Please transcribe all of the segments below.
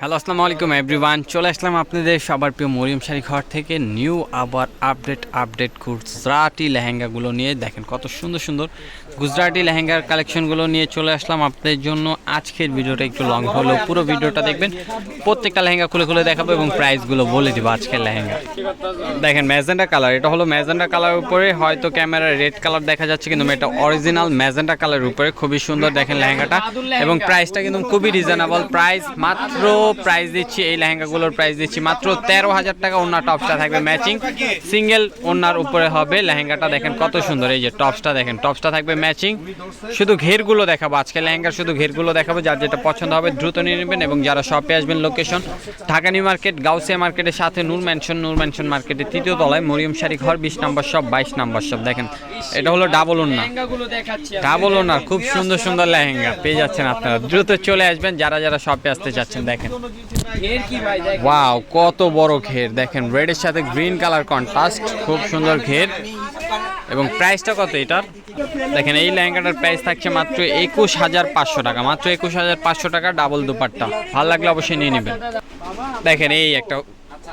Hello আসসালামু আলাইকুম everyone চলে আসলাম আপনাদের সবার প্রিয় মরিয়ম শাড়ি ঘর থেকে নিউ আবার আপডেট আপডেট গুজরাটি লেহেঙ্গাগুলো নিয়ে। দেখেন কত সুন্দর সুন্দর গুজরাটি লেহেঙ্গার কালেকশনগুলো নিয়ে চলে আসলাম আপনাদের জন্য। আজকের ভিডিওটা একটু লং হলেও পুরো ভিডিওটা দেখবেন। প্রত্যেকটা লেহেঙ্গা খুলে খুলে দেখাবো এবং প্রাইসগুলো বলে দিব আজকের লেহেঙ্গা। দেখেন ম্যাজেন্ডা কালার এটা হলো ম্যাজেন্ডা কালারের উপরে। হয়তো ক্যামেরা রেড কালার দেখা যাচ্ছে, কিন্তু এটা অরিজিনাল ম্যাজেন্ডা কালারের উপরে। খুবই সুন্দর দেখেন লেহেঙ্গাটা। এবং প্রাইসটা কিন্তু খুবই রিজনেবল প্রাইস মাত্র প্রাইস দিচ্ছি, এই লেহেঙ্গাগুলোর প্রাইস দিচ্ছি মাত্র তেরো হাজার টাকা। ওনার টপসটা থাকবে ম্যাচিং সিঙ্গেল ওনার উপরে হবে লেহেঙ্গাটা। দেখেন কত সুন্দর, এই যে টপসটা দেখেন। টপসটা থাকবে ম্যাচিং। শুধু ঘেরগুলো দেখাবো। আজকে লেহেঙ্গার শুধু ঘেরগুলো দেখাবো। যার যেটা পছন্দ হবে দ্রুত নিয়ে নেবেন এবং যারা শপে আসবেন location Dhaka new market Gausia মার্কেটের সাথে নূর ম্যানশন নূর ম্যানশন মার্কেটের তৃতীয় তলায় মরিয়ম শাড়ি ঘর বিশ নম্বর সব বাইশ নম্বর সব দেখেন এটা হলো ডাবল আমি। ডাবল ওনার খুব সুন্দর সুন্দর লেহেঙ্গা পেয়ে যাচ্ছেন আপনারা। দ্রুত চলে আসবেন যারা যারা শপে আসতে চাচ্ছেন দেখেন। ওয়াও কত বড় ঘের। দেখেন রেডের সাথে গ্রিন কালার কন্ট্রাস্ট খুব সুন্দর ঘের। এবং প্রাইসটা কত এটার? দেখেন, এই লেহেঙ্গাটার প্রাইস থাকছে মাত্র একুশ হাজার পাঁচশো টাকা। মাত্র একুশ হাজার পাঁচশো টাকা ডাবল দুপাট্টা। ভালো লাগলে অবশ্যই নিয়ে নেবেন। দেখেন, এই একটা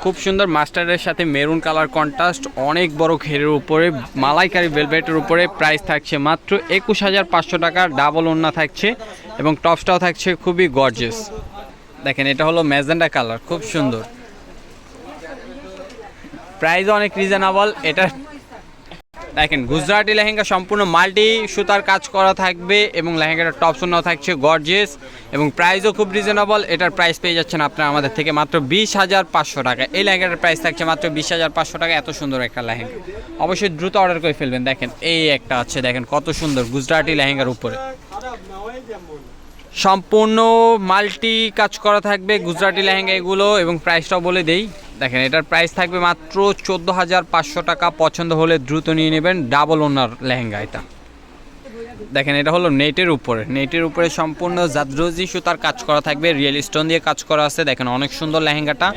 খুব সুন্দর মাস্টারের সাথে মেরুন কালার কন্ট্রাস্ট অনেক বড় ঘেরের উপরে, মালাইকারি ভেলভেটের উপরে প্রাইস থাকছে মাত্র একুশ হাজার পাঁচশো টাকা ডাবল ওন্না থাকছে এবং টপসটাও থাকছে খুবই গর্জেস দেখেন, এটা হলো ম্যাজেন্ডা কালার, খুব সুন্দর। প্রাইস অনেক রিজনেবল এটা দেখেন, গুজরাটি লেহেঙ্গা সম্পূর্ণ মাল্টি সুতার কাজ করা থাকবে এবং লেহেঙ্গাটার টপ শূন্য থাকছে গর্জেস এবং প্রাইসও খুব রিজনেবল এটার প্রাইস পেয়ে যাচ্ছেন আপনারা আমাদের থেকে মাত্র বিশ হাজার পাঁচশো টাকা। এই লেহেঙ্গাটার প্রাইস থাকছে মাত্র বিশ হাজার পাঁচশো টাকা। এত সুন্দর একটা লেহেঙ্গা। অবশ্যই দ্রুত অর্ডার করে ফেলবেন। দেখেন, এই একটা আছে, দেখেন কত সুন্দর গুজরাটি লেহেঙ্গার উপরে। সম্পূর্ণ মাল্টি কাজ করা থাকবে গুজরাটি লেহেঙ্গা এগুলো এবং প্রাইসটাও বলে দেই। দেখেন, এটার প্রাইস থাকবে মাত্র চোদ্দ হাজার পাঁচশো টাকা। পছন্দ হলে দ্রুত নিয়ে নেবেন ডাবল ওনার লেহেঙ্গা এটা। দেখেন, এটা হলো নেটের উপরে। নেটের উপরে সম্পূর্ণ জাদ্রোজি সুতার কাজ করা থাকবে রিয়েল স্টোন দিয়ে কাজ করা আছে। দেখেন, অনেক সুন্দর লেহেঙ্গাটা।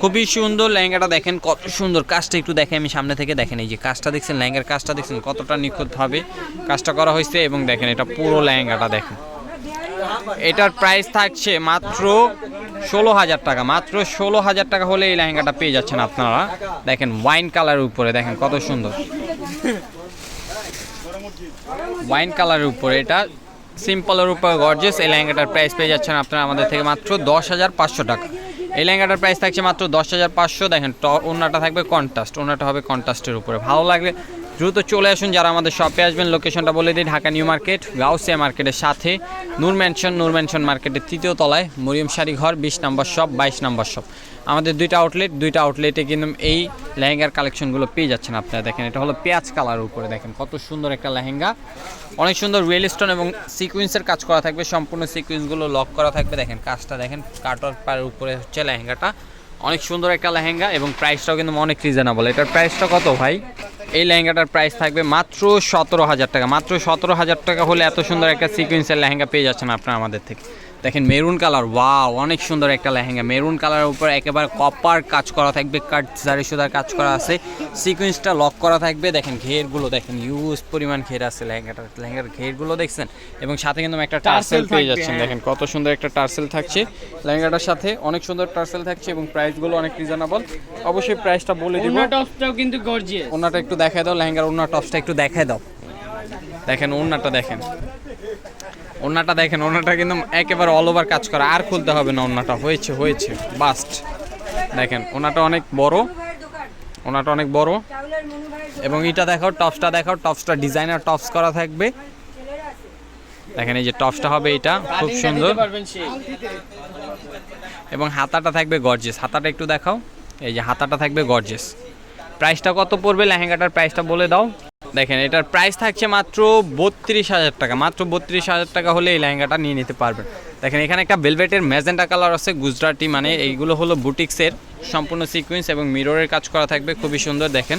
খুবই সুন্দর লেহেঙ্গাটা, দেখেন, কত সুন্দর। কাজটা একটু দেখে আমি সামনে থেকে দেখেন, এই যে কাজটা দেখছেন, লেহেঙ্গার কাজটা দেখছেন, কতটা নিখুঁতভাবে কাজটা করা হয়েছে এবং দেখেন, এটা পুরো লেহেঙ্গাটা দেখেন। এটার প্রাইস থাকছে মাত্র ষোলো হাজার টাকা। মাত্র ষোলো হাজার টাকা হলে এই লেহেঙ্গাটা পেয়ে যাচ্ছেন আপনারা। দেখেন ওয়াইন কালারের উপরে, দেখেন কত সুন্দর। ওয়াইন কালারের উপরে এটা। সিম্পলের উপরে গর্জেস এই লেহেঙ্গাটার প্রাইস পেয়ে যাচ্ছেন আপনারা আমাদের থেকে মাত্র দশ হাজার পাঁচশো টাকা। এই লেহেঙ্গাটার প্রাইস থাকছে মাত্র দশ হাজার পাঁচশো। দেখেন ট ওনাটা থাকবে কন্ট্রাস্ট ওনাটা হবে কন্ট্রাস্টের উপরে। ভালো লাগলে দ্রুত চলে আসুন যারা আমাদের শপে আসবেন। লোকেশনটা বলে দিই, ঢাকা নিউ মার্কেট, গাউসিয়া মার্কেটের সাথে। নূর ম্যানশন নূর ম্যানশন মার্কেটের তৃতীয় তলায়, মরিয়ম শাড়ি ঘর, বিশ নম্বর শপ বাইশ নম্বর শপ আমাদের দুইটা আউটলেট দুইটা আউটলেটে কিন্তু এই লেহেঙ্গার কালেকশনগুলো পেয়ে যাচ্ছেন আপনারা। দেখেন, এটা হলো পেঁয়াজ কালার উপরে। দেখেন, কত সুন্দর একটা লেহেঙ্গা। অনেক সুন্দর রিয়েল স্টোন এবং সিকুয়েন্সের কাজ করা থাকবে। সম্পূর্ণ সিকুয়েন্সগুলো লক করা থাকবে। দেখেন, কাজটা দেখেন কাটার পায়ের উপরে হচ্ছে লেহেঙ্গাটা। অনেক সুন্দর একটা লেহেঙ্গা এবং প্রাইসটাও কিন্তু অনেক রিজনেবল এটার প্রাইসটা কত ভাই? এই লেহেঙ্গাটার প্রাইস থাকবে মাত্র সতেরো হাজার টাকা। মাত্র সতেরো হাজার টাকা হলে এত সুন্দর একটা সিকুয়েন্সের লেহেঙ্গা পেয়ে যাচ্ছেন আপনারা আমাদের থেকে। দেখেন মেরুন কালার ওয়াও অনেক সুন্দর একটা লেহেঙ্গা। মেরুন কালারের উপর একেবারে কপার কাজ করা থাকবে কাট জারি সুতার কাজ করা আছে সিকুয়েন্সটা লক করা থাকবে। দেখেন ঘেরগুলো দেখেন ইউজ পরিমাণ ঘের আছে লেহেঙ্গাটার লেহেঙ্গার ঘেরগুলো দেখছেন? এবং সাথে কিন্তু একটা টার্সেল পেয়ে যাচ্ছেন। হ্যাঁ। দেখেন কত সুন্দর একটা টার্সেল থাকছে। লেহেঙ্গাটার সাথে অনেক সুন্দর টার্সেল থাকছে এবং প্রাইসগুলো অনেক রিজনেবল অবশ্যই প্রাইসটা বলে দিব। টপসটাও কিন্তু গর্জিয়াস ওনাটা একটু দেখায় দাও লেহেঙ্গার ওনার টপসটা একটু দেখায় দাও। দেখেন ওনাটা দেখেন। ওনাটা দেখেন ওনাটা কিন্তু একেবারে অল ওভার কাজ করা। আর খুলতে হবে না ওনাটা হয়েছে হয়েছে বাস্ট দেখেন ওনাটা অনেক বড় ওনাটা অনেক বড়। এবং এটা দেখাও টপসটা দেখাও টপসটা ডিজাইনার টপস করা থাকবে। দেখেন এই যে টপসটা হবে এটা খুব সুন্দর। এবং হাতাটা থাকবে গর্জেস হাতাটা একটু দেখাও। এই যে হাতাটা থাকবে গর্জেস প্রাইসটা কত পড়বে? লেহেঙ্গাটার প্রাইসটা বলে দাও। দেখেন, এটার প্রাইস থাকছে মাত্র বত্রিশ হাজার টাকা। মাত্র বত্রিশ হাজার টাকা হলে এই লেহেঙ্গাটা নিয়ে নিতে পারবেন। দেখেন, এখানে একটা ভেলভেটের ম্যাজেন্টা কালার আছে, গুজরাটি মানে এইগুলো হলো বুটিক্সের। সম্পূর্ণ সিকুয়েন্স এবং মিররের কাজ করা থাকবে, খুবই সুন্দর, দেখেন।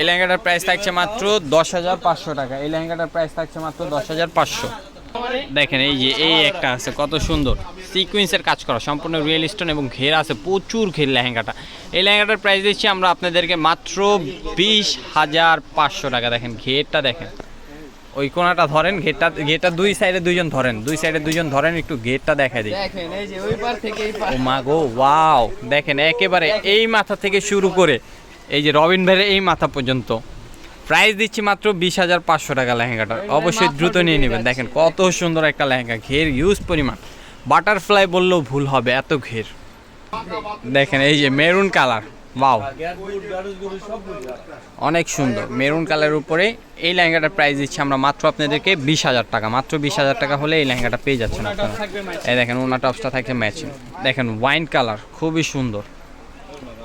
এই লেহেঙ্গাটার প্রাইস থাকছে মাত্র দশ হাজার পাঁচশো টাকা। এই লেহেঙ্গাটার প্রাইস থাকছে মাত্র দশ হাজার পাঁচশো। দেখেন এই যে এই একটা আছে কত সুন্দর। সিকুয়েন্সের কাজ করা সম্পূর্ণ রিয়েল স্টোন এবং ঘের আছে প্রচুর ঘের লেহেঙ্গাটা। এই লেহেঙ্গাটার প্রাইস দিচ্ছি আমরা আপনাদেরকে মাত্র বিশ হাজার পাঁচশো টাকা। দেখেন ঘেরটা দেখেন। ওই কোনাটা ধরেন গেটটা গেটটা দুই সাইডে দুইজন ধরেন। দুই সাইডে দুইজন ধরেন একটু গেটটা দেখা দিই। ও মা গো ওয়াও। দেখেন একেবারে এই মাথা থেকে শুরু করে এই যে রবিন ভাইয়ের এই মাথা পর্যন্ত। প্রাইস দিচ্ছি মাত্র বিশ হাজার পাঁচশো টাকা লেহেঙ্গাটা। অবশ্যই দ্রুত নিয়ে নেবেন। দেখেন কত সুন্দর একটা লেহেঙ্গা ঘের ইউজ পরিমাণ। বাটারফ্লাই বললেও ভুল হবে এত ঘের। দেখেন এই যে মেরুন কালার ওয়াও অনেক সুন্দর মেরুন কালারের উপরে এই লেহেঙ্গাটার প্রাইস দিচ্ছি আমরা মাত্র আপনাদেরকে বিশ হাজার টাকা। মাত্র বিশ হাজার টাকা হলে এই লেহেঙ্গাটা পেয়ে যাচ্ছেন আপনারা। এই দেখেন ওনার টপসটা থাকছে ম্যাচিং দেখেন ওয়াইন কালার খুবই সুন্দর।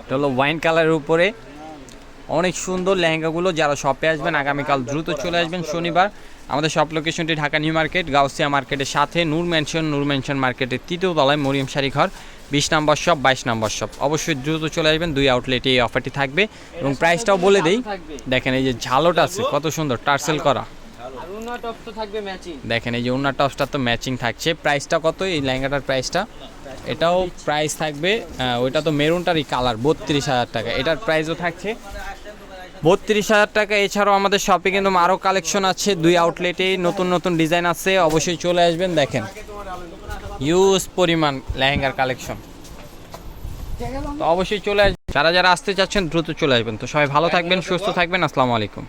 এটা হলো ওয়াইন কালারের উপরে অনেক সুন্দর লেহেঙ্গাগুলো যারা শপে আসবেন, আগামীকাল দ্রুত চলে আসবেন শনিবার। আমাদের শপ লোকেশনটি ঢাকা নিউ মার্কেট, গাউসিয়া মার্কেটের সাথে নূর ম্যানশন নূর ম্যানশন মার্কেটের তৃতীয় তলায় মরিয়ম শাড়ি ঘর, বিশ নম্বর শপ বাইশ নম্বর শপ অবশ্যই দ্রুত চলে আসবেন, দুই আউটলেটে এই অফারটি থাকবে। এবং প্রাইসটাও বলে দেই, দেখেন এই যে ঝালোটা আছে, কত সুন্দর, টার্সেল করা। দেখেন এই যে ওনার টপসটা তো ম্যাচিং থাকছে। প্রাইসটা কত এই লেহেঙ্গাটার প্রাইসটা এটাও প্রাইস থাকবে ওইটা তো মেরুনটারই কালার বত্রিশ হাজার টাকা। এটার প্রাইসও থাকছে বত্রিশ হাজার টাকা। এছাড়াও আমাদের শপে কিন্তু আরও কালেকশন আছে, দুই আউটলেটে নতুন নতুন ডিজাইন আছে, অবশ্যই চলে আসবেন, দেখেন। ইউজ পরিমাণ লেহেঙ্গার কালেকশন তো অবশ্যই চলে আসবেন যারা যারা আসতে চাচ্ছেন, দ্রুত চলে আসবেন। তো সবাই ভালো থাকবেন, সুস্থ থাকবেন, আসসালামু আলাইকুম।